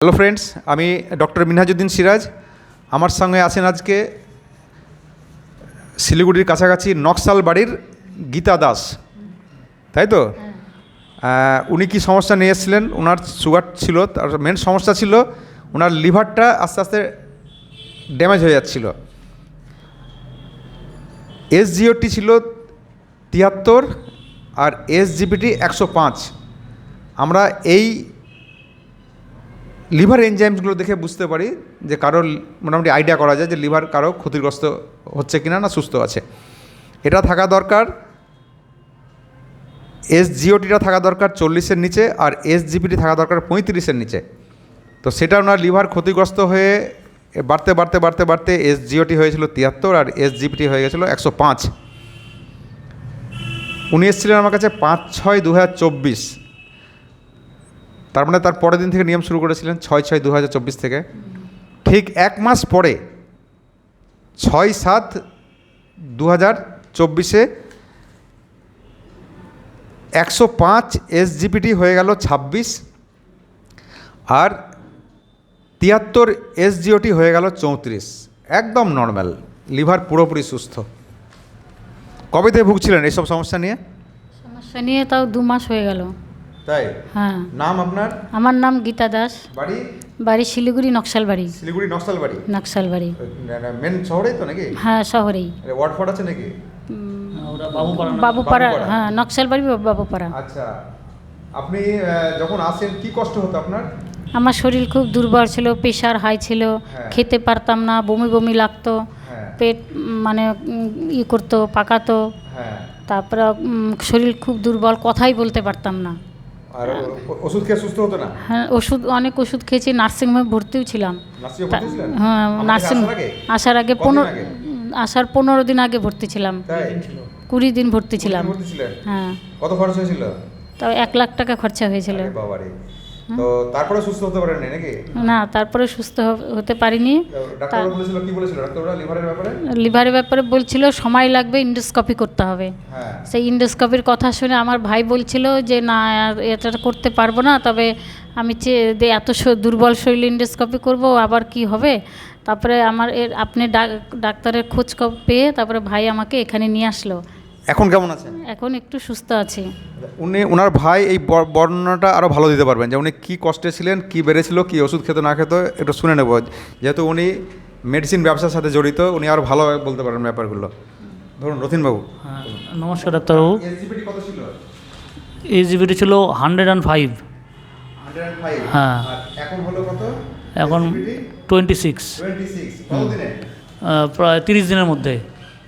Hello friends আমি doctor Minhajuddin Siraj. আমার সঙ্গে আছেন আজকে শিলিগুড়ির কাছাকাছি নকশাল বাড়ির গীতা দাস। তাই তো? উনি কি সমস্যা নিয়ে এসেছিলেন? ওনার সুগার ছিল, তার মেন সমস্যা ছিল ওনার লিভারটা আস্তে আস্তে ড্যামেজ হয়ে যাচ্ছিল। এসজিওটি ছিল তিয়াত্তর আর এস এসজিপিটি একশো পাঁচ। আমরা এই লিভার এনজাইমসগুলো দেখে বুঝতে পারি যে কারোর মোটামুটি আইডিয়া করা যায় যে লিভার কারও ক্ষতিগ্রস্ত হচ্ছে কিনা না সুস্থ আছে। এটা থাকা দরকার এস জিওটিটা থাকা দরকার চল্লিশের নিচে আর এস জিপিটি থাকা দরকার পঁয়ত্রিশের নিচে। তো সেটা ওনার লিভার ক্ষতিগ্রস্ত হয়ে বাড়তে বাড়তে বাড়তে বাড়তে এস জিওটি হয়েছিল তিয়াত্তর আর এস জিপিটি হয়ে গেছিল একশো পাঁচ। উনি এসেছিলেন আমার কাছে পাঁচ ছয় দু হাজার চব্বিশ। তার মানে তার পরের দিন থেকে নিয়ম শুরু করেছিলেন ছয় ছয় দু থেকে। ঠিক এক মাস পরে ছয় সাত দু হাজার চব্বিশে একশো পাঁচ এসজিপিটি হয়ে গেল ছাব্বিশ আর তিয়াত্তর এস এসজিওটি হয়ে গেল চৌত্রিশ। একদম নর্মাল, লিভার পুরোপুরি সুস্থ। কবে থেকে ভুগছিলেন এইসব সমস্যা নিয়ে? সমস্যা নিয়ে তাও দু মাস হয়ে গেল। তাই? হ্যাঁ। নাম আপনার? আমার নাম গীতা দাস। বাড়ি? বাড়ি শিলিগুড়ি নকশাল বাড়ি শিলিগুড়ি নকশাল বাড়ি নকশাল বাড়ি মেন শহরেই তো নাকি? হ্যাঁ শহরেই। ওয়ার্ড ফোর্ড আছে নাকি? বাবুপাড়া বাবুপাড়া। হ্যাঁ নকশাল বাড়ি বাবুপাড়া। আচ্ছা। আপনি যখন আসেন কি কষ্ট হতো আপনার? আমার শরীর খুব দুর্বল ছিল প্রেশার হাই ছিল হ্যাঁ। খেতে পারতাম না বমি বমি লাগতো হ্যাঁ। পেট মানে ই করতো পাকাতো। হ্যাঁ। তারপরে শরীর খুব দুর্বল কথাই বলতে পারতাম না। আর ও- ওষুধ খেয়ে সুস্থ হতো না? হ্যাঁ ওষুধ অনেক ওষুধ খেয়েছি নার্সিংহোমে ভর্তিও ছিলাম? হ্যাঁ নার্সিং আসার আগে? আসার আগে পনেরো আসার পনেরো দিন আগে ভর্তি ছিলাম। কুড়ি দিন ভর্তি ছিলাম। হ্যাঁ। কত খরচ হয়েছিল? তাও এক লাখ টাকা খরচা হয়েছিল। তো তারপরে সুস্থ হতে পারেননি নাকি? না তারপরে সুস্থ হতে পারিনি। তো ডাক্তাররা বলেছিল কি বলেছিল? ডাক্তাররা লিভারের ব্যাপারে? লিভারের ব্যাপারে বলছিল সময় লাগবে ইন্ডোস্কপি করতে হবে। হ্যাঁ। সেই ইন্ডোস্কপির কথা শুনে আমার ভাই বলছিল যে না এটা করতে পারব না তবে আমি চেয়ে দে এত দুর্বল শরীর ইন্ডোস্কপি করব আবার কি হবে? তারপরে আমার এর আপনি ডাক- ডাক্তারের খোঁজ পেয়ে তারপরে ভাই আমাকে এখানে নিয়ে আসলো। এখন কেমন আছেন? এখন একটু সুস্থ আছি। উনি ওনার ভাই এই বর্ণনাটা আরও ভালো দিতে পারবেন যে উনি কী কষ্টে ছিলেন কী বেড়েছিল কী ওষুধ খেতে না খেতে একটু শুনে নেব। যেহেতু উনি মেডিসিন ব্যবসার সাথে জড়িত উনি আরও ভালোভাবে বলতে পারেন ব্যাপারগুলো। ধরুন রথিনবাবু। হ্যাঁ নমস্কার ডাক্তারবাবু। কত ছিল? এই জিবিটি ছিল হান্ড্রেড অ্যান্ড ফাইভ হ্যাঁ। আর এখন হলো কত? এখন টোয়েন্টি সিক্স প্রায় তিরিশ দিনের মধ্যে।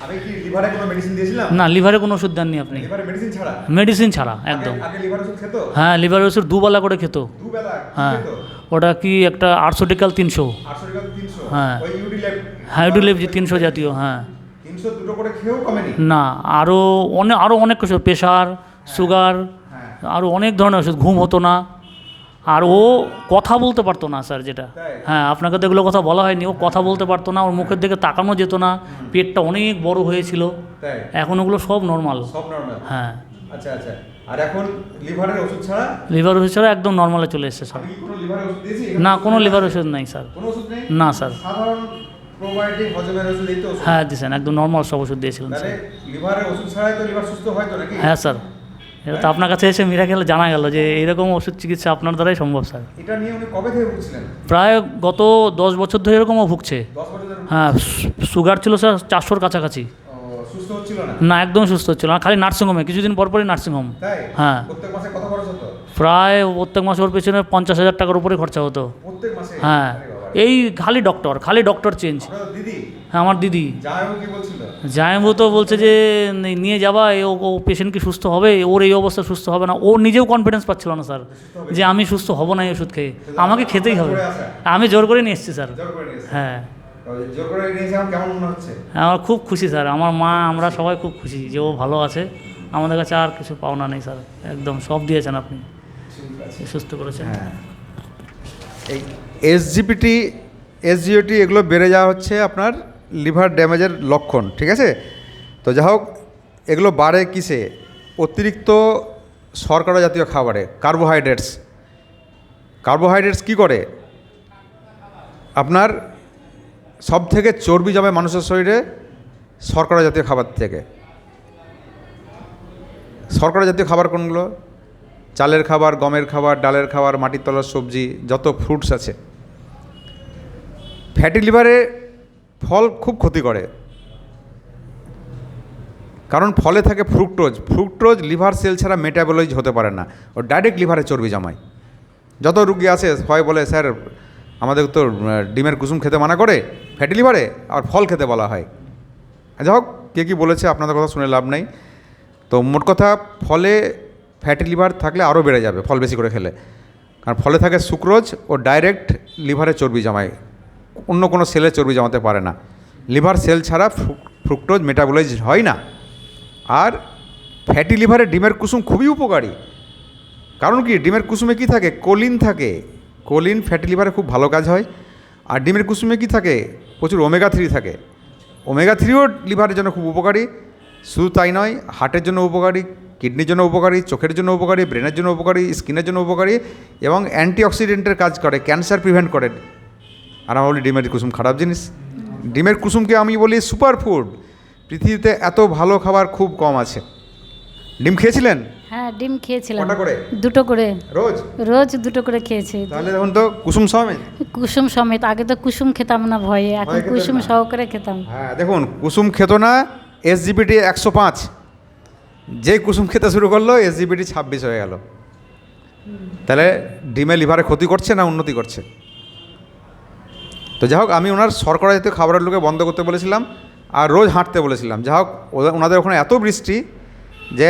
আমি কি লিভারে কোনো মেডিসিন দিয়েছিলাম? না লিভারে কোনো ওষুধ দেননি আপনি। লিভারে মেডিসিন ছাড়া? মেডিসিন ছাড়া একদম। আগে- লিভার ওষুধ খেত? হ্যাঁ লিভার ওষুধ দুবেলা করে খেত। দুবেলা হ্যাঁ। ওটা কি একটা আটশোটিক্যাল তিনশো। আটশো টাকা তিনশো? হ্যাঁ। ওই ইউডিলেপ যে তিনশো জাতীয় হ্যাঁ। না আরও অনেক আরও অনেক কিছু প্রেশার সুগার হ্যাঁ। আরও অনেক ধরনের ওষুধ ঘুম হতো না। আর ও কথা বলতে পারতো না স্যার যেটা। হ্যাঁ আপনাকে তো এগুলো কথা বলা হয়নি ও কথা বলতে পারতো না ওর মুখের দিকে তাকানো যেত না পেটটা অনেক বড় হয়েছিল। এখন ওগুলো সব নর্মাল সব নর্মাল হ্যাঁ। আচ্ছা আচ্ছা। আর এখন লিভারের ওষুধ ছাড়া? লিভার ওষুধ ছাড়া একদম নর্মালে চলে এসেছে স্যার। না কোনো লিভার ওষুধ নাই স্যার। না স্যার। সাধারণ প্রোবায়োটিক হজমের ওষুধ হ্যাঁ দিয়েছেন একদম নর্মাল সব ওষুধ দিয়েছিলেন স্যার। লিভারের ওষুধ ছাড়াই তো লিভার সুস্থ হয় তো নাকি? হ্যাঁ স্যার। এটা তো আপনার কাছে এসে মিরা গেলে জানা গেল যে এইরকম ওষুধ চিকিৎসা আপনার দ্বারাই সম্ভব স্যার এটা নিয়ে উনি কবে থেকে প্রায় গত দশ বছর ধরে এরকমও ভুগছে। হ্যাঁ সুগার ছিল স্যার চারশোর কাছাকাছি। না? একদম সুস্থ হচ্ছিল না খালি নার্সিংহোমে কিছুদিন পর পরই নার্সিংহোম। হ্যাঁ। প্রায় প্রত্যেক মাসে ওর পেছনে পঞ্চাশ হাজার টাকার উপরে খরচা হতো। হ্যাঁ। এই খালি ডক্টর খালি ডক্টর চেঞ্জ দিদি? আমার দিদি। জায়বু তো বলছে যে নিয়ে যাবা এ ও পেশেন্ট কি সুস্থ হবে? ওর এই অবস্থা সুস্থ হবে না। ও নিজেও কনফিডেন্স পাচ্ছিল না স্যার যে আমি সুস্থ হব না এই ওষুধ খেয়ে। আমাকে খেতেই হবে। আমি জোর করে নিয়ে এসেছি স্যার। হ্যাঁ। হচ্ছে? আমার খুব খুশি স্যার। আমার মা আমরা সবাই খুব খুশি যে ও ভালো আছে। আমাদের কাছে আর কিছু পাওনা নেই স্যার। একদম সব দিয়েছেন আপনি। সুস্থ করেছেন। হ্যাঁ। এই এসজিপিটি এসজিওটি এগুলো বেড়ে যাওয়া হচ্ছে আপনার লিভার ড্যামেজের লক্ষণ, ঠিক আছে? তো যা হোক এগুলো বাড়ে কিসে? অতিরিক্ত শর্করা জাতীয় খাবারে কার্বোহাইড্রেটস কার্বোহাইড্রেটস কী করে? আপনার সব থেকে চর্বি জমে মানুষের শরীরে শর্করা জাতীয় খাবার থেকে। শর্করা জাতীয় খাবার কোনগুলো? চালের খাবার, গমের খাবার, ডালের খাবার, মাটির তলার সবজি, যত ফ্রুটস আছে। ফ্যাটি লিভারে ফল খুব ক্ষতি করে। কারণ ফলে থাকে ফ্রুক্টোজ ফ্রুক্টোজ লিভার সেল ছাড়া মেটাবলাইজ হতে পারে না। ও ডাইরেক্ট লিভারে চর্বি জমায়। যত রুগী আসে হয় বলে, স্যার, আমাদের তো ডিমের কুসুম খেতে মানা করে ফ্যাটি লিভারে আর ফল খেতে বলা হয়। যাই হোক, কে কী বলেছে আপনাদের কথা শুনে লাভ নেই। তো মোট কথা, ফলে ফ্যাটি লিভার থাকলে আরও বেড়ে যাবে, ফল বেশি করে খেলে। কারণ ফলে থাকে সুক্রোজ ও ডাইরেক্ট লিভারে চর্বি জমায়। অন্য কোনো সেলে চর্বি জমাতে পারে না। লিভার সেল ছাড়া ফ্রুক্টোজ মেটাবলাইজ হয় না। আর ফ্যাটি লিভারে ডিমের কুসুম খুবই উপকারী। কারণ কি? ডিমের কুসুমে কি থাকে? কোলিন থাকে। কোলিন ফ্যাটি লিভারে খুব ভালো কাজ হয়। আর ডিমের কুসুমে কি থাকে? প্রচুর ওমেগা থ্রি থাকে। ওমেগা থ্রিও লিভারের জন্য খুব উপকারী। শুধু তাই নয়, হার্টের জন্য উপকারী, কিডনির জন্য উপকারী, চোখের জন্য উপকারী, ব্রেনের জন্য উপকারী, স্কিনের জন্য উপকারী এবং অ্যান্টিঅক্সিডেন্টের কাজ করে, ক্যান্সার প্রিভেন্ট করে। আর আমরা বলি ডিমের কুসুম খারাপ জিনিস। ডিমের কুসুমকে আমি বলি সুপার ফুড পৃথিবীতে এত ভালো খাবার খুব কম আছে। ডিম খেয়েছিলেন? হ্যাঁ ডিম খেয়েছিলাম। কটা করে? দুটো করে। রোজ? রোজ দুটো করে খেয়েছি। তাহলে এখন তো কুসুম সমেত। কুসুম সমেত। আগে তো কুসুম খেতাম না ভয়ে এখন কুসুম সহকারে খেতাম। হ্যাঁ দেখুন কুসুম খেত না এসজিবিটি একশো পাঁচ। যে কুসুম খেতে শুরু করল এসজিবিটি ছাব্বিশ হয়ে গেল। তাহলে ডিমে লিভারে ক্ষতি করছে না উন্নতি করছে? তো যাই হোক, আমি ওনার শর্করা জাতীয় খাবারের লোকে বন্ধ করতে বলেছিলাম আর রোজ হাঁটতে বলেছিলাম। যাই হোক ওনাদের ওখানে এত বৃষ্টি যে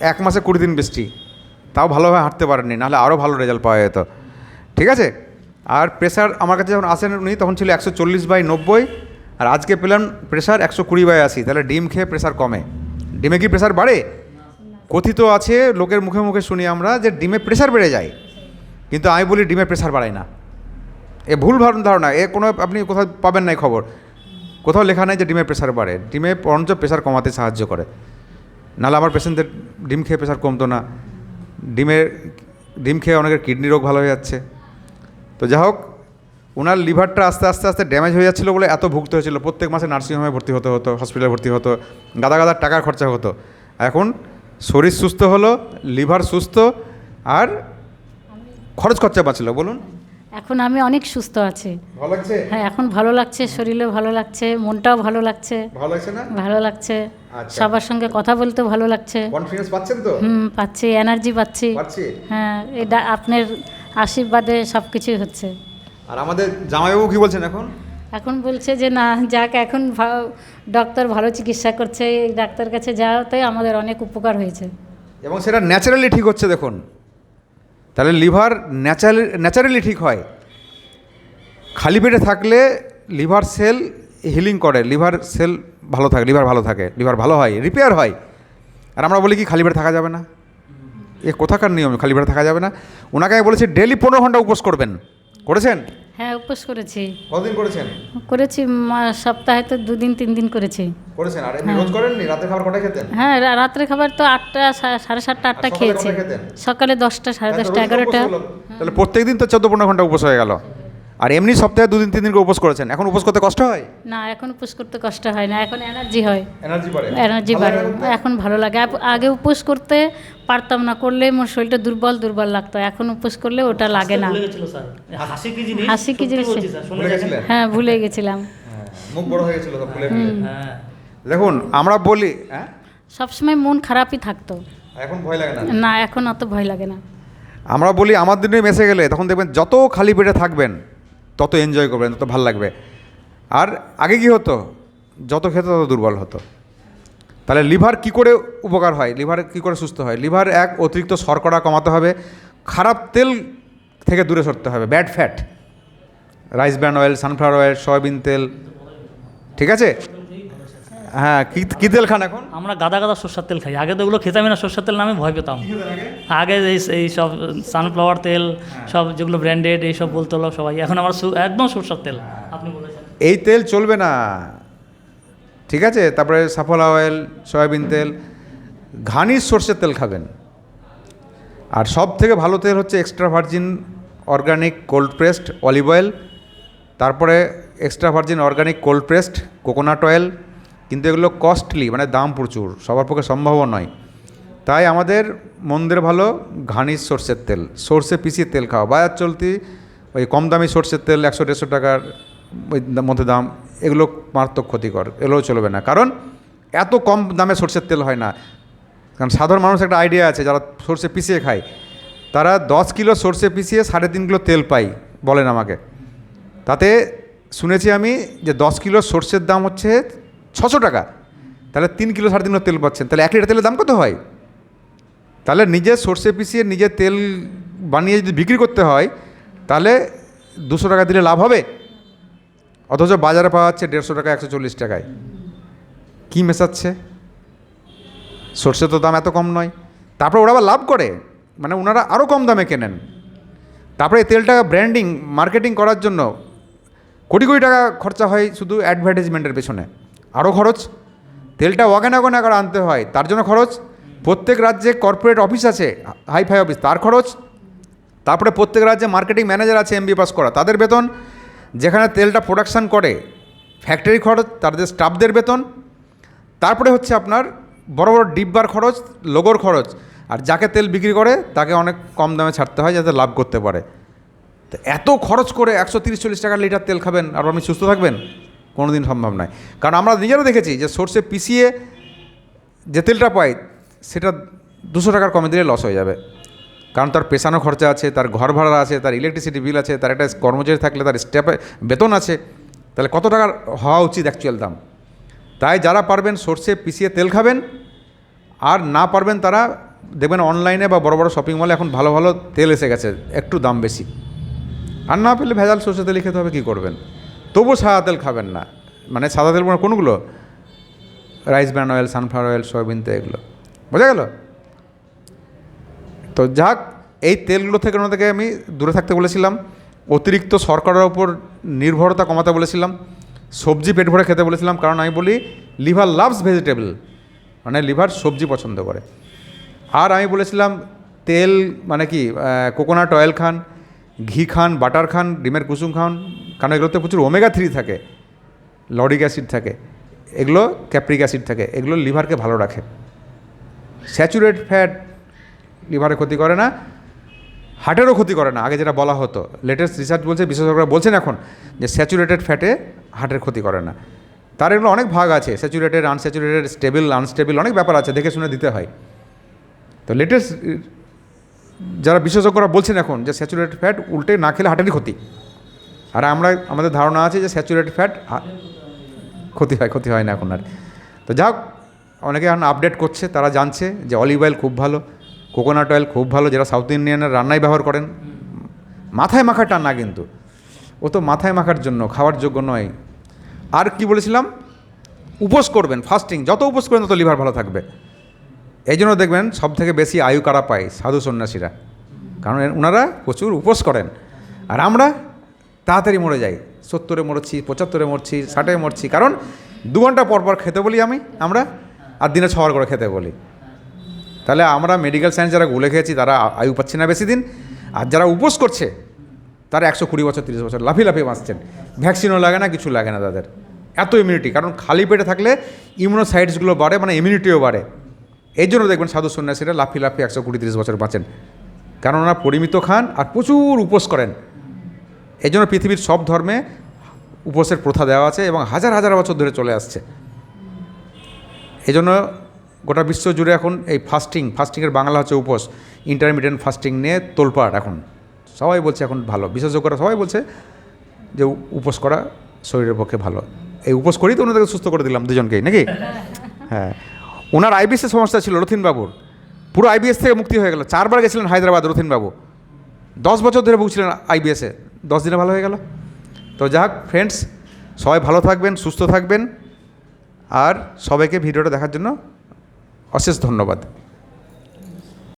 এক মাসে কুড়ি দিন বৃষ্টি। তাও ভালোভাবে হাঁটতে পারেননি, নাহলে আরও ভালো রেজাল্ট পাওয়া যেত। ঠিক আছে? আর প্রেশার আমার কাছে যখন আসেন উনি, তখন ছিল একশো চল্লিশ বাই নব্বই। আর আজকে পেলাম প্রেশার একশো কুড়ি বাই আশি। তাহলে ডিম খেয়ে প্রেশার কমে। ডিমে কি প্রেশার বাড়ে? কথিত আছে, লোকের মুখে মুখে শুনি আমরা যে ডিমে প্রেশার বেড়ে যায়। কিন্তু আমি বলি ডিমে প্রেশার বাড়ায় না। এ ভুল ধারণা, এ কোনো আপনি কোথাও পাবেন নাই খবর। কোথাও লেখা নেই যে ডিমের প্রেশার বাড়ে। ডিমে বরঞ্চ প্রেশার কমাতে সাহায্য করে। নাহলে আমার পেশেন্টদের ডিম খেয়ে প্রেশার কমতো না। ডিমের, ডিম খেয়ে অনেকের কিডনি রোগ ভালো হয়ে যাচ্ছে। তো যাই হোক ওনার লিভারটা আস্তে আস্তে আস্তে ড্যামেজ হয়ে যাচ্ছিল বলে এত ভুগতে হয়েছিল। প্রত্যেক মাসে নার্সিংহোমে ভর্তি হতে হতো, হসপিটালে ভর্তি হতো। গাদা গাদার টাকার খরচা হতো। এখন শরীর সুস্থ হলো, লিভার সুস্থ, আর খরচ খরচা বাঁচলো। বলুন। এখন আমি অনেক সুস্থ আছি। ভালো লাগছে? হ্যাঁ এখন ভালো লাগছে শরীরেও ভালো লাগছে মনটাও ভালো লাগছে। ভালো লাগছে না? ভালো লাগছে। আচ্ছা। সবার সঙ্গে কথা বলতে ভালো লাগছে। কনফিডেন্স পাচ্ছেন তো? হুম পাচ্ছি এনার্জি পাচ্ছি। পাচ্ছি। হ্যাঁ এটা আপনার আশীর্বাদে সব কিছুই হচ্ছে। আর আমাদের জামাইবাবু কি বলছেন এখন? এখন বলছে যে না যাক এখন ডক্টর ভালো চিকিৎসা করছে এই ডাক্তার কাছে যাওয়াতে আমাদের অনেক উপকার হয়েছে। এবং সেটা ন্যাচারালি ঠিক হচ্ছে দেখুন। তাহলে লিভার ন্যাচারালি ন্যাচারালি ঠিক হয়। খালি পেটে থাকলে লিভার সেল হিলিং করে, লিভার সেল ভালো থাকে, লিভার ভালো থাকে, লিভার ভালো হয়, রিপেয়ার হয়। আর আমরা বলি কি, খালি পেটে থাকা যাবে না? এ কোথাকার নিয়ম, খালি পেটে থাকা যাবে না? ওনাকে আমি বলেছি ডেলি পনেরো ঘণ্টা উপোস করবেন। করেছেন? হ্যাঁ উপোস করেছি। কতদিন করেছেন? করেছি সপ্তাহে তো দুদিন তিন দিন করেছি। করেছেন? আর এমনি রোজ করেননি? রাতের খাবার কটা খেতেন? হ্যাঁ রাত্রের রাত্রে খাবার তো আটটা সাড়ে সাতটা আটটা খেয়েছি। সকালে দশটা সাড়ে দশটা এগারোটা। তাহলে প্রত্যেকদিন তো চোদ্দ পনেরো ঘণ্টা উপোস হয়ে গেল। আর এমনি সপ্তাহে দুদিন তিন দিন করে উপোস করেছেন। এখন উপোস করতে কষ্ট হয়? না এখন উপোস করতে কষ্ট হয় না এখন এনার্জি হয়। এনার্জি বাড়ে। এনার্জি বাড়ে। এখন ভালো লাগে। আগে উপোস করতে পারতাম না করলে মোর শরীরটা দুর্বল দুর্বল লাগতো। এখন উপোস করলে ওটা লাগে না। ভুলে গেছিল স্যার। হাসি কি জিনিস? হাসি কি জিনিস? শুনে গেছিলেন? হ্যাঁ ভুলে গেছিলাম। হ্যাঁ, মুখ বড় হয়ে গেছিল ফুলে হ্যাঁ। দেখুন আমরা বলি হ্যাঁ? সবসময় মন খারাপই থাকতো। এখন ভয় লাগে না? না এখন অত ভয় লাগে না। আমরা বলি আমার দিনে মেসে গেলে তখন দেখবেন যত খালি পেটে থাকবেন তত এনজয় করবেন তত ভালো লাগবে। আর আগে কি হতো? যত খেতে তত দুর্বল হতো। তাহলে লিভার কি করে উপকার হয়? লিভার কি করে সুস্থ হয়? লিভার এক অতিরিক্ত শর্করা কমাতে হবে, খারাপ তেল থেকে দূরে সরতে হবে bad fat rice bran oil sunflower oil soybean তেল, ঠিক আছে? হ্যাঁ কি কী তেল খান এখন? আমরা গাদা গাদা সর্ষার তেল খাই। আগে তো ওগুলো খেতামই না সর্ষার তেল নামে ভয় পেতাম। আগে? এই এই সব সানফ্লাওয়ার তেল সব যেগুলো ব্র্যান্ডেড এইসব বলতে হলো সবাই। এখন আমার একদম সর্ষার তেল। আপনি বলেছেন। এই তেল চলবে না। ঠিক আছে? তারপরে সাফলা অয়েল সয়াবিন তেল। ঘানির সর্ষের তেল খাবেন। আর সব থেকে ভালো তেল হচ্ছে extra virgin organic cold pressed olive oil তারপরে extra virgin organic cold pressed coconut oil কিন্তু এগুলো কস্টলি মানে দাম প্রচুর, সবার পক্ষে সম্ভবও নয়। তাই আমাদের মন্দের ভালো ঘানির সর্ষের তেল, সর্ষে পিষিয়ে তেল খাওয়া, বাজার চলতি ওই কম দামি সর্ষের তেল একশো দেড়শো টাকার ওই মধ্যে দাম, এগুলো মারাত্মক ক্ষতিকর, এগুলোও চলবে না। কারণ এত কম দামে সর্ষের তেল হয় না। কারণ সাধারণ মানুষ একটা আইডিয়া আছে, যারা সর্ষে পিষিয়ে খায়, তারা দশ কিলো সর্ষে পিষিয়ে সাড়ে তিন কিলো তেল পাই বলেন আমাকে। তাতে শুনেছি আমি যে দশ কিলো সর্ষের দাম হচ্ছে ছশো টাকা। তাহলে তিন কিলো সাড়ে তিন তেল পাচ্ছেন। তাহলে এক লিটার তেলের দাম কত হয়? তাহলে নিজে সর্ষে পিষিয়ে নিজে তেল বানিয়ে যদি বিক্রি করতে হয়, তাহলে দুশো টাকা দিলে লাভ হবে? অথচ বাজারে পাওয়া যাচ্ছে দেড়শো টাকা, একশো চল্লিশ টাকায়। কী মেশাচ্ছে? সর্ষে তো দাম এত কম নয়। তারপরে ওরা আবার লাভ করে। মানে ওনারা আরও কম দামে কেনেন। তারপরে তেলটা ব্র্যান্ডিং মার্কেটিং করার জন্য কোটি কোটি টাকা খরচা হয় শুধু অ্যাডভার্টাইজমেন্টের পেছনে। আরও খরচ? তেলটা ওয়াগানা ওয়াগানা করে আনতে হয়, তার জন্য খরচ? প্রত্যেক রাজ্যে কর্পোরেট অফিস আছে হাই ফাই অফিস তার খরচ? তারপরে প্রত্যেক রাজ্যে মার্কেটিং ম্যানেজার আছে এমবি পাস করা, তাদের বেতন? যেখানে তেলটা প্রোডাকশান করে ফ্যাক্টরি খরচ, তাদের স্টাফদের বেতন? তারপরে হচ্ছে আপনার বড় বড় ডিব্বার খরচ, লোগোর খরচ, আর যাকে তেল বিক্রি করে, তাকে অনেক কম দামে ছাড়তে হয়, যাতে লাভ করতে পারে। তো এত খরচ করে একশো তিরিশ চল্লিশ টাকার লিটার তেল খাবেন, আর আপনি সুস্থ থাকবেন? কোনো দিন সম্ভব নয়। কারণ আমরা নিজেরা দেখেছি যে সর্ষে পিষিয়ে যে তেলটা পাই, সেটা দুশো টাকার কমে দিলে লস হয়ে যাবে। কারণ তার পেশানো খরচা আছে, তার ঘর ভাড়া আছে, তার ইলেকট্রিসিটি বিল আছে, তার একটা কর্মচারী থাকলে তার স্টাফে বেতন আছে, তাহলে কত টাকার হওয়া উচিত অ্যাকচুয়াল দাম? তাই যারা পারবেন সর্ষে পিষিয়ে তেল খাবেন, আর না পারবেন তারা দেখবেন অনলাইনে বা বড় বড় শপিং মলে এখন ভালো ভালো তেল এসে গেছে, একটু দাম বেশি। আর না পেলে ভেজাল সর্ষে তেলই খেতে হবে, কী করবেন? তবুও সাদা তেল খাবেন না। মানে সাদা তেল মানে কোনগুলো? Rice bran oil, sunflower oil, soybean তেল এগুলো। বোঝা গেল? তো যাক, এই তেলগুলো থেকে ওনাদেরকে আমি দূরে থাকতে বলেছিলাম, অতিরিক্ত সরকারের ওপর নির্ভরতা কমাতে বলেছিলাম, সবজি পেট ভরে খেতে বলেছিলাম, কারণ আমি বলি, লিভার লাভস ভেজিটেবল মানে লিভার সবজি পছন্দ করে। আর আমি বলেছিলাম, তেল মানে কি কোকোনাট অয়েল খান ঘি খান, বাটার খান, ডিমের কুসুম খান, কারণ এগুলোতে প্রচুর ওমেগা থ্রি থাকে লরিক অ্যাসিড থাকে, এগুলো ক্যাপ্রিক অ্যাসিড থাকে, এগুলো লিভারকে ভালো রাখে। স্যাচুরেট ফ্যাট লিভারে ক্ষতি করে না হার্টেরও ক্ষতি করে না, আগে যেটা বলা হতো। লেটেস্ট রিসার্চ বলছে, বিশেষজ্ঞরা বলছেন এখন যে স্যাচুরেটেড ফ্যাটে হার্টের ক্ষতি করে না। তার এগুলো অনেক ভাগ আছে স্যাচুরেটেড আনস্যাচুরেটেড স্টেবল আনস্টেবল অনেক ব্যাপার আছে, দেখে শুনে দিতে হয়। তো লেটেস্ট যারা বিশেষজ্ঞরা বলছেন এখন যে স্যাচুরেটেড ফ্যাট উল্টে না খেলে হার্টেরই ক্ষতি। আর আমরা, আমাদের ধারণা আছে যে স্যাচুরেটেড ফ্যাট ক্ষতি হয় ক্ষতি হয় না এখন আর। তো যাক অনেকে এখন আপডেট করছে, তারা জানছে যে অলিভ অয়েল খুব ভালো কোকোনাট অয়েল খুব ভালো, যারা সাউথ ইন্ডিয়ানের রান্নায় ব্যবহার করেন, মাথায় মাখাটা না কিন্তু। ও তো মাথায় মাখার জন্য, খাওয়ার যোগ্য নয়। আর কি বলেছিলাম? উপোস করবেন ফাস্টিং যত উপোস করবেন তত লিভার ভালো থাকবে। এই জন্য দেখবেন সব থেকে বেশি আয়ু কারা পায় সাধু সন্ন্যাসীরা। কারণ ওনারা প্রচুর উপোস করেন। আর আমরা তাড়াতাড়ি মরে যাই। সত্তরে মরছি, পঁচাত্তরে মরছি, ষাটে মরছি। কারণ দু ঘণ্টা পর পর খেতে বলি আমি, আমরা, আর দিনে ছবার করে খেতে বলি। তাহলে আমরা মেডিকেল সায়েন্স যারা গুলে খেয়েছি, তারা আয়ু পাচ্ছি না বেশি দিন। আর যারা উপোস করছে, তারা একশো কুড়ি বছর, তিরিশ বছর লাফি লাফিয়ে বাঁচছেন। ভ্যাকসিনও লাগে না, কিছু লাগে না তাদের। এত ইমিউনিটি কারণ খালি পেটে থাকলে ইমিউনোসাইটসগুলো বাড়ে মানে ইমিউনিটিও বাড়ে। এই জন্য দেখবেন সাধু সন্ন্যাসীরা লাফি লাফি একশো কুড়ি তিরিশ বছর বাঁচেন। কারণ ওনারা পরিমিত খান আর প্রচুর উপোস করেন। এই জন্য পৃথিবীর সব ধর্মে উপোসের প্রথা দেওয়া আছে এবং হাজার হাজার বছর ধরে চলে আসছে। এই জন্য গোটা বিশ্ব জুড়ে এখন এই ফাস্টিং ফাস্টিংয়ের বাংলা হচ্ছে উপোস। ইন্টারমিডিয়েন্ট ফাস্টিং নিয়ে তোলপাড় এখন। সবাই বলছে এখন ভালো। বিশেষজ্ঞরা সবাই বলছে যে উপোস করা শরীরের পক্ষে ভালো। এই উপোস করেই তো ওনাদেরকে সুস্থ করে দিলাম দুজনকেই, নাকি? হ্যাঁ। ওনার আইবিএসের সমস্যা ছিল রথিনবাবুর। পুরো আইবিএস থেকে মুক্তি হয়ে গেল। চারবার গেছিলেন হায়দ্রাবাদ রথিনবাবু। দশ বছর ধরে ভুগছিলেন আইবিএসে দশ দিনে ভালো হয়ে গেল। তো যাক ফ্রেন্ডস সবাই ভালো থাকবেন, সুস্থ থাকবেন। আর সবাইকে ভিডিওটা দেখার জন্য অশেষ ধন্যবাদ।